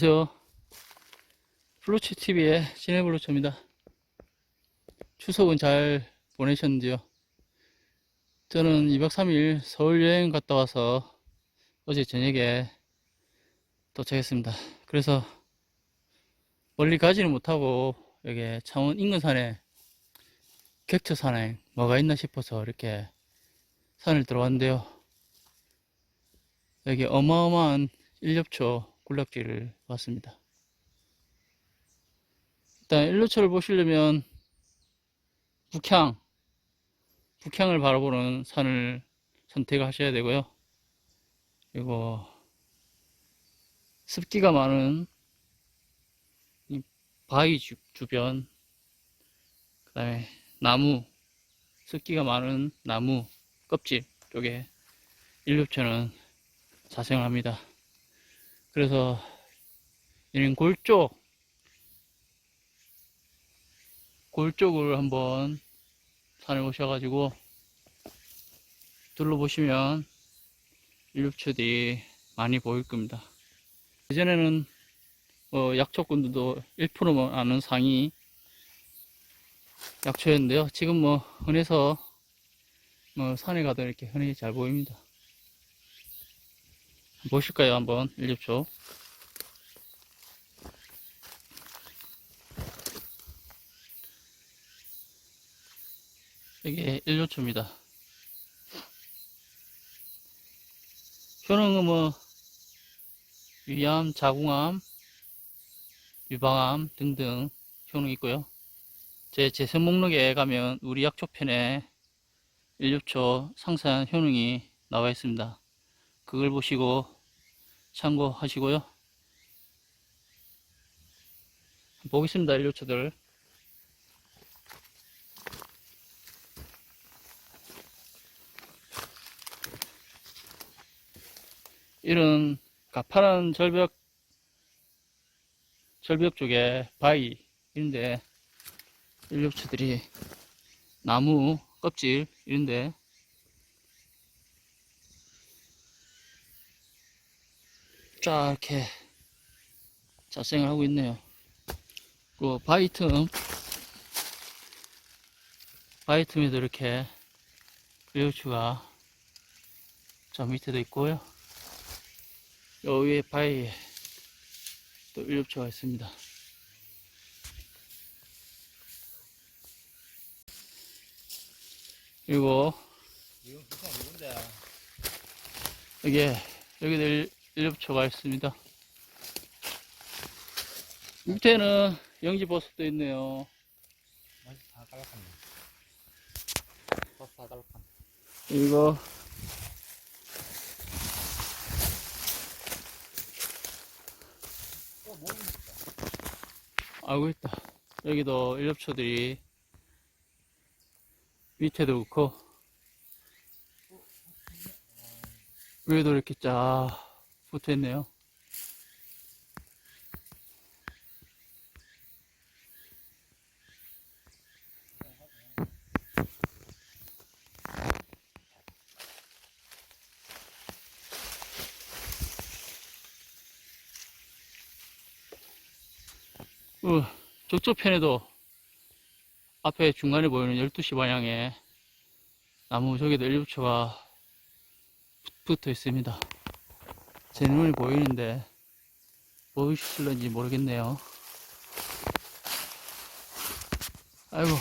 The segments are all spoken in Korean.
안녕하세요. 플로치 TV의 진해블로초입니다. 추석은 잘 보내셨는지요? 저는 2박 3일 서울 여행 갔다 와서 어제 저녁에 도착했습니다. 그래서 멀리 가지는 못하고 여기 창원 인근산에 객처산에 뭐가 있나 싶어서 이렇게 산을 들어왔는데요. 여기 어마어마한 일엽초 군락지를 봤습니다. 일단 일루초를 보시려면 북향, 북향을 바라보는 산을 선택하셔야 되고요. 그리고 습기가 많은 이 바위 주, 주변, 그 다음에 나무, 습기가 많은 나무 껍질 쪽에 일류초는 자생을 합니다. 그래서 이런 골 쪽, 골 쪽을 한번 산에 오셔가지고 둘러보시면 일육초들이 많이 보일 겁니다. 예전에는 뭐 약초꾼들도 1%만 아는 상이 약초였는데요. 지금 뭐 흔해서 뭐 산에 가도 이렇게 흔히 잘 보입니다. 보실까요? 한번 일엽초. 이게 일료초입니다. 효능은 뭐 위암, 자궁암, 유방암 등등 효능이 있고요. 제 재생 목록에 가면 우리 약초편에 일료초 상세한 효능이 나와 있습니다. 그걸 보시고 참고하시고요. 보겠습니다. 일료초들. 이런 가파른 절벽 절벽 쪽에 바위 이런데 일류초들이 나무 껍질 이런데 쫙 이렇게 자생을 하고 있네요. 그 바위 틈 바위 틈에도 이렇게 일류초가 저 밑에도 있고요. 요 위에 바위에 또 일엽초가 있습니다. 그리고 여기에 여기도 일- 일엽초가 있습니다. 밑에는 영지버섯도 있네요. 다 깔락하네 버스 다 깔락하네 이거 알고 있다. 여기도 일엽초들이 밑에도 그렇고 위에도 이렇게 쫙 붙어 있네요. 어, 저쪽 편에도 앞에 중간에 보이는 12시 방향에 나무 저기도 일부초가 붙어 있습니다. 제 눈이 보이는데 보이실런지 모르겠네요. 아이고.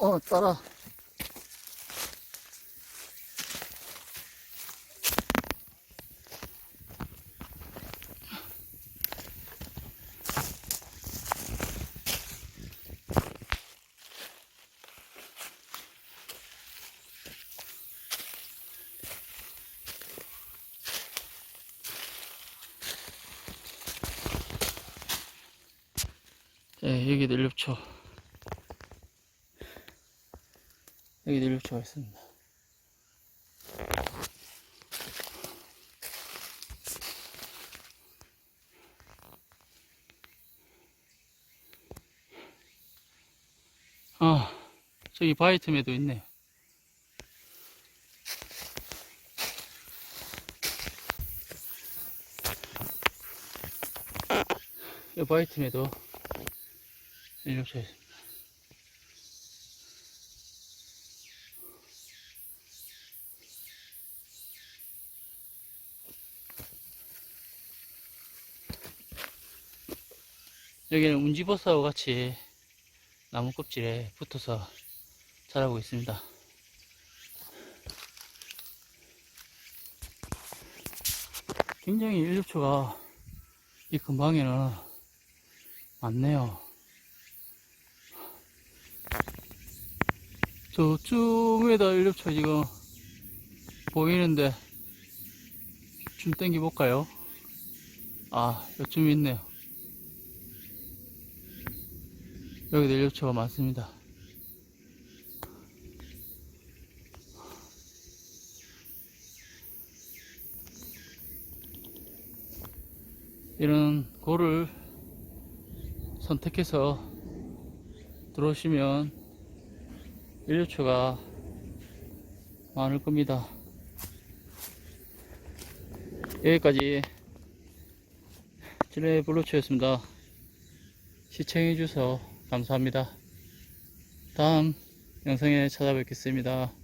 어, 따라. 네, 여기 늘렵초. 여기 늘렵초가 있습니다. 아, 저기 바위 틈에도 있네요. 이 바위 틈에도 있습니다. 여기는 운지버섯하고 같이 나무 껍질에 붙어서 자라고 있습니다. 굉장히 일류초가 이 근방에는 많네요. 저쯤에다 일류초 지금 보이는데 좀 땡겨 볼까요? 아, 요쯤 있네요. 여기도 일류초가 많습니다. 이런 골을 선택해서 들어오시면 일류초가 많을 겁니다. 여기까지 찔레 블루초였습니다. 시청해주셔서 감사합니다. 다음 영상에 찾아뵙겠습니다.